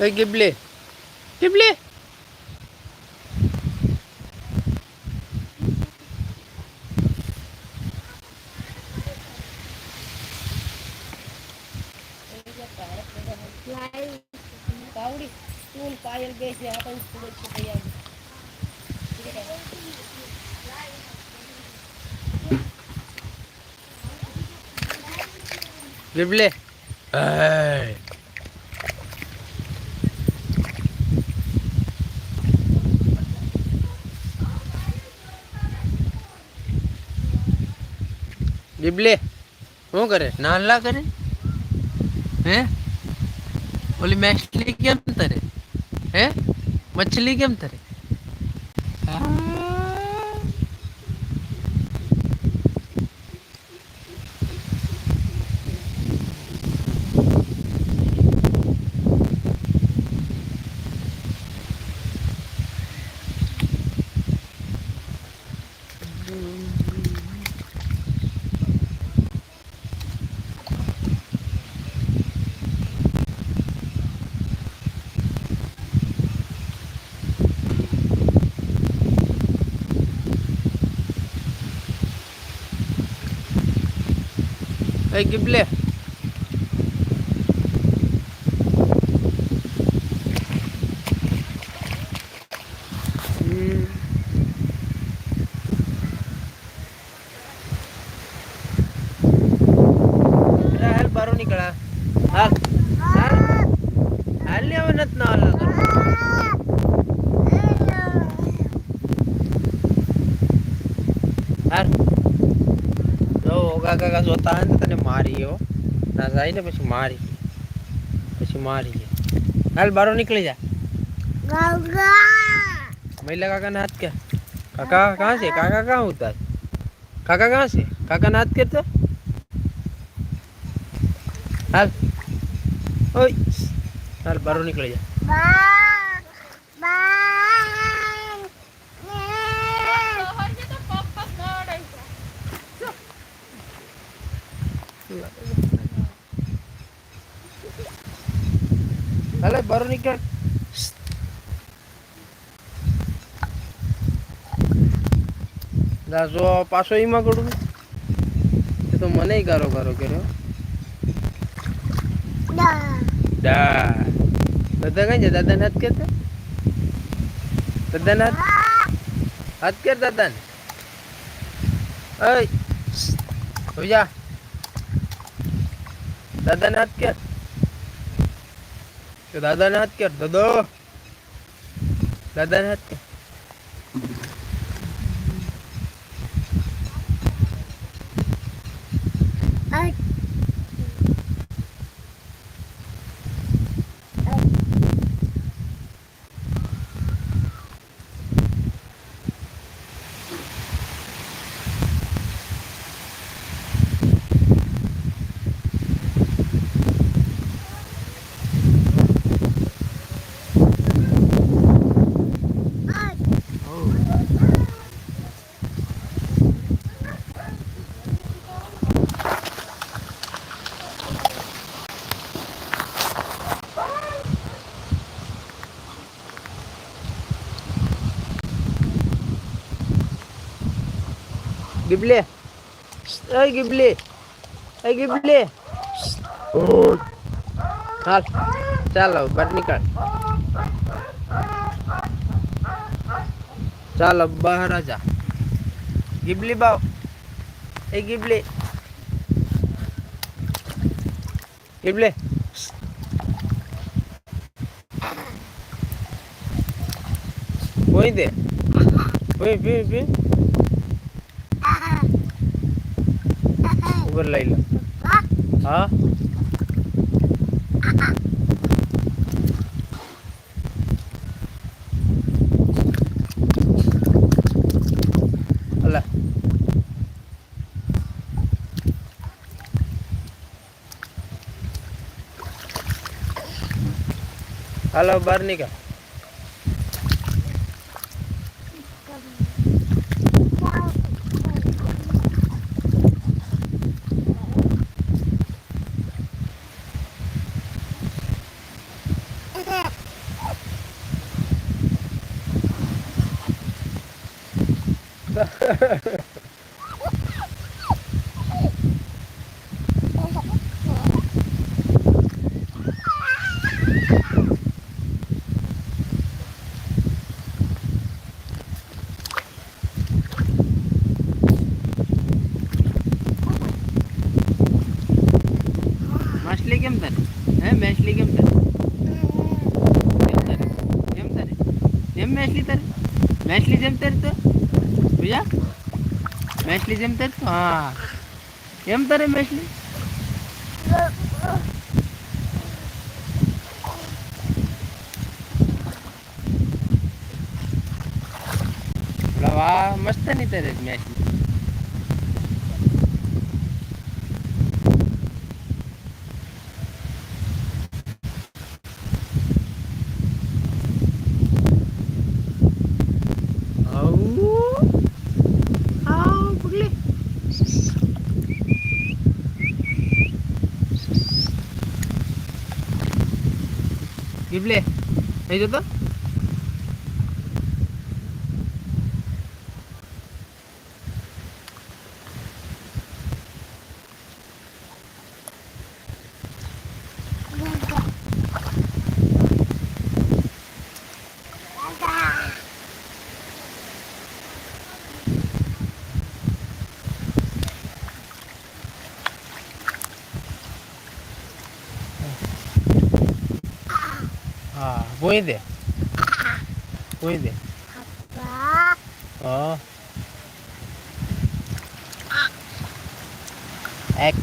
Hei Ghibli. Ghibli. Ghibli. Hei ડિબલે શું કરે? નાનલા કરે? હે? ઓલી મેછલી કેમ તરે? હે? મછલી કેમ તરે? એ ગિબલે બારો નીકળા હાલ હાલ ને હવે નથી ના હાલ હાલ જો કાકા જોતા હોય ને તને મારી હો ના જાય ને પછી મારી પછી મારી છે હાલ બારો નીકળી જા. મહિલા કાકાના હાથ કે. કાકા કાં છે? કાકા કાં ઉતાર? કાકા કાં છે? કાકાના હાથ કે તો? હાલ. ઓય. હાલ બારો નીકળી જા. બારો નીકળ દાસો પાછો એમાં કરું એ તો મને ગારો ગારો કર્યો દા દાદા કઈ છે દાદાને હાથ કરતા દાદા હાથ હાથ કેર દાદાને ઓય જા દાદા ને હાથ કર દાદા ને હાથ કર દાદા. ને હાથ કર. ગિબલે એ ગિબલે એ ગિબલે હાલ ચાલો બહાર નીકળ ચાલો બહાર જા ગિબલી બાવ એ ગિબલી ગિબલે કોઈ દે કોઈ પી પી ઉપર લઈ લો. હા? હાલો બહાર નીકળ માછલી કેમ તને હે માછલી કેમ તને કેમ તને કેમ તને કેમ માછલી તને માછલી જેમ તરે તો? બીજા માછલી જેમ તરે તો? હા. કેમ તરે ઓલા વાહ મસ્તની તરે માછલી ગિબલે અહીં જતો હા ભોઈ દે ભોઈ દે હા એક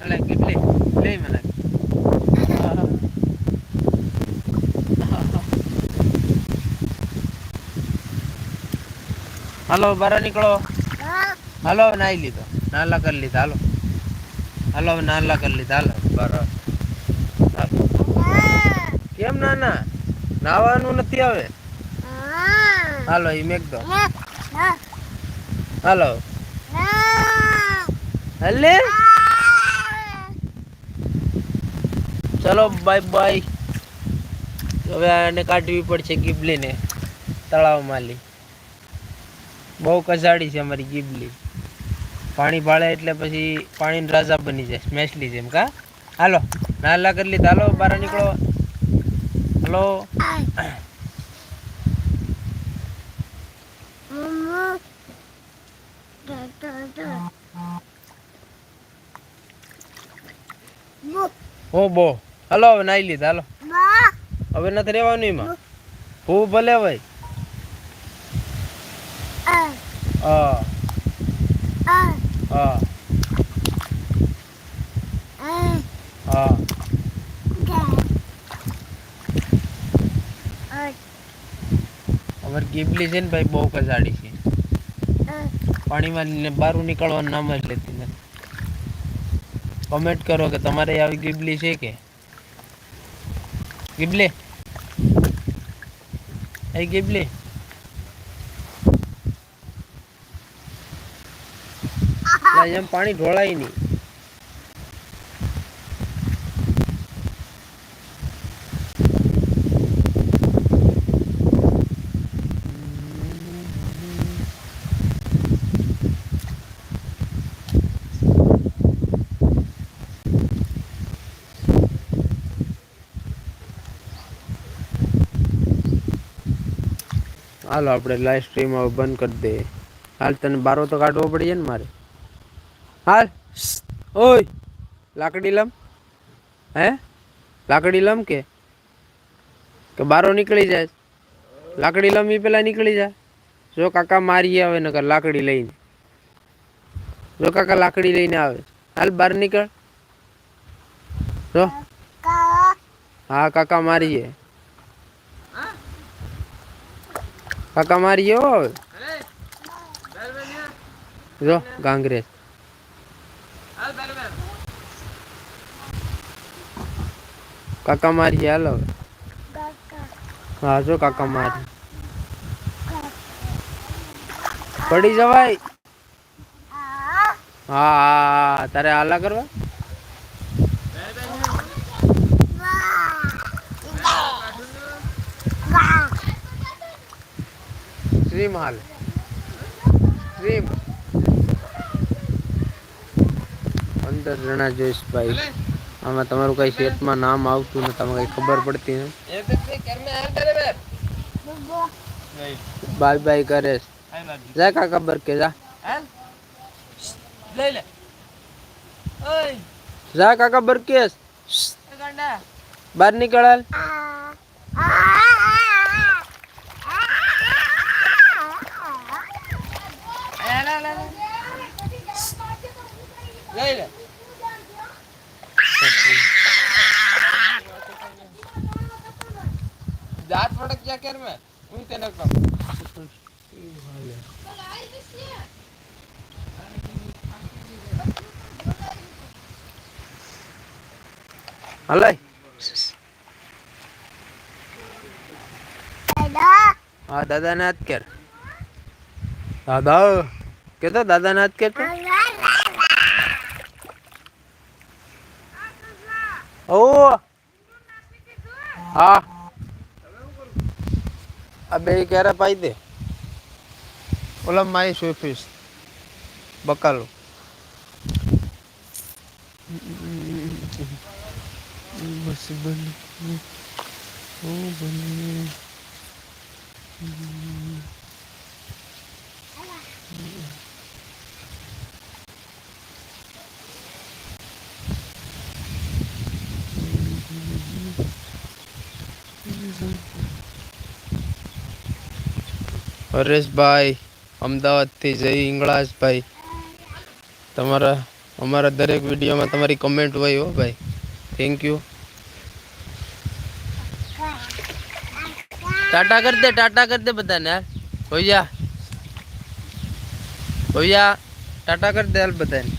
અલે કેટલી લઈ મને હાલો બાર નીકળો. હાલો નાઈ લીધો. નાલા કરી લીધા હાલો. હાલો નાલા કરી લીધા હાલો. બરાબર કેમ ના ના નાવાનું નથી આવે હાલો એ મેક દો. હાલો. હલે? ચલો બાય બાય. હવે આને કાઢવી પડશે ગીબલીને. તળાવમાં લી. બહુ કસાડી છે અમારી ગીબલી પાણી ભાળે એટલે પછી પાણીની રાજા બની જાય સ્મેશલી જેમ કા? હાલો નાલા કરી લીધા હાલો બહાર નીકળો. હલો. બો હલો હવે નાઈ લીધા હાલો. હવે નથી રહેવાનું એમાં. હું ભલે ભાઈ અમારી ગીબલી છે ને ભાઈ, બહુ કસાડી છે. પાણીમાં બહાર નીકળવાનું નામ જ લેતી નથી. કમેન્ટ કરો કે તમારે આવી ગીબલી છે કે? ગીબલી? એ ગીબલી? એમ પાણી ઢોળાય નહીં. હાલો, આપણે લાઈવ સ્ટ્રીમ બંધ કરી દઈએ. હાલ તને બારો તો કાઢવો પડે ને મારે? હાલ. ઓય, લાકડી લમ. હે? લાકડી લમ કે? કે બારો નીકળી જાય. લાકડી લમ પેલા નીકળી જાય. જો કાકા મારી આવે નકર લાકડી લઈને. જો કાકા લાકડી લઈને આવે. હાલ બહાર નીકળ. જો. હા, કાકા મારીએ કાકા મારીએ જો ગાંગરેજ કાકા મારી, હાલો. હા, જો કાકા મારી. પડી જવાય. હા હા, તારે હાલા કરવા? શ્રીમ હાલ. શ્રીમ. પંદર જણા જોઈશ ભાઈ. આમાં તમારું કઈ સેટમાં નામ આવતું ને તમે કઈ ખબર પડતી ને? બાય બાય કરે. જા કાકા જા લઈ લે ઓય જા કાકા ગાંડા બહાર નીકળ હાલ. લે લે લઈ લે દાંત ફટક જા કેર હું તેને કહું. હલાય હા દાદા ને હાથ કર. દાદા? કેતો દાદા ને હાથ કર તો. ઓ હા. આ બે ક્યારે પાઈ દે ઓલા માઈ સુફીસ બકાલો બસ બની ઓ બને હરેશભાઈ, અમદાવાદથી જય હિંગળાજભાઈ. તમારા, અમારા દરેક વિડીયોમાં તમારી કમેન્ટ હોય હો ભાઈ. થેન્ક યુ ટાટા કર દે, ટાટા કર દે બધાને યાર ભૈયા ભૈયા ટાટા કર દે હાલ બધાને.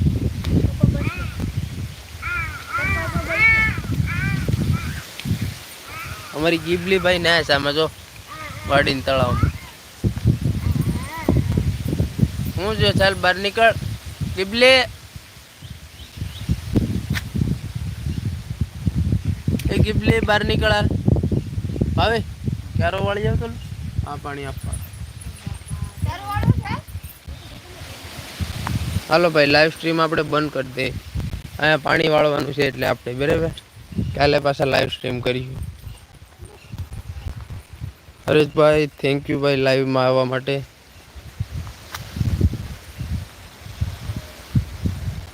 અમારી ગીબલી ભાઈ ના સામે જો, વાડીને તળાવ હું જો ચાલ બહાર નીકળ. કિબલે એ ગીબલી બહાર નીકળ હાલ આવે ક્યારો વાળી જાવ તો આ પાણી આપવા. હાલો ભાઈ લાઈવ સ્ટ્રીમ આપણે બંધ કરી દે. અહીંયા પાણી વાળવાનું છે એટલે આપણે, બરાબર? કાલે પાછા લાઈવ સ્ટ્રીમ કરીશું. હરેશભાઈ થેન્ક યુ ભાઈ લાઈવમાં આવવા માટે.